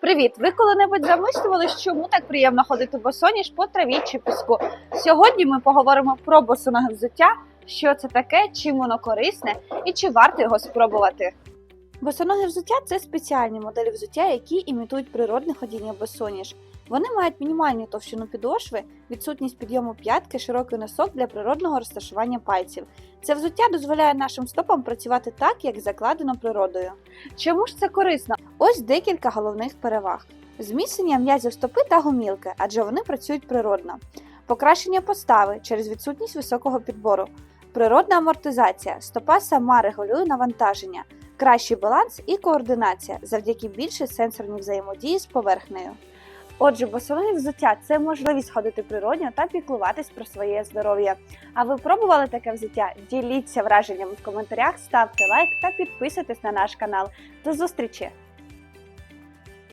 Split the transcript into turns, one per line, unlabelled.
Привіт! Ви коли-небудь замислювали, чому так приємно ходити босоніж по траві чи піску? Сьогодні ми поговоримо про босоноге взуття, що це таке, чим воно корисне і чи варто його спробувати. Босоноге взуття це спеціальні моделі взуття, які імітують природне ходіння босоніж. Вони мають мінімальну товщину підошви, відсутність підйому п'ятки, широкий носок для природного розташування пальців. Це взуття дозволяє нашим стопам працювати так, як закладено природою. Чому ж це корисно? Ось декілька головних переваг: зміцнення м'язів стопи та гумілки, адже вони працюють природно, покращення постави через відсутність високого підбору, природна амортизація, стопа сама регулює навантаження, кращий баланс і координація завдяки більшій сенсорній взаємодії з поверхнею. Отже, босоноге взуття це можливість ходити природньо та піклуватись про своє здоров'я. А ви пробували таке взуття? Діліться враженнями в коментарях, ставте лайк та підписуйтесь на наш канал. До зустрічі!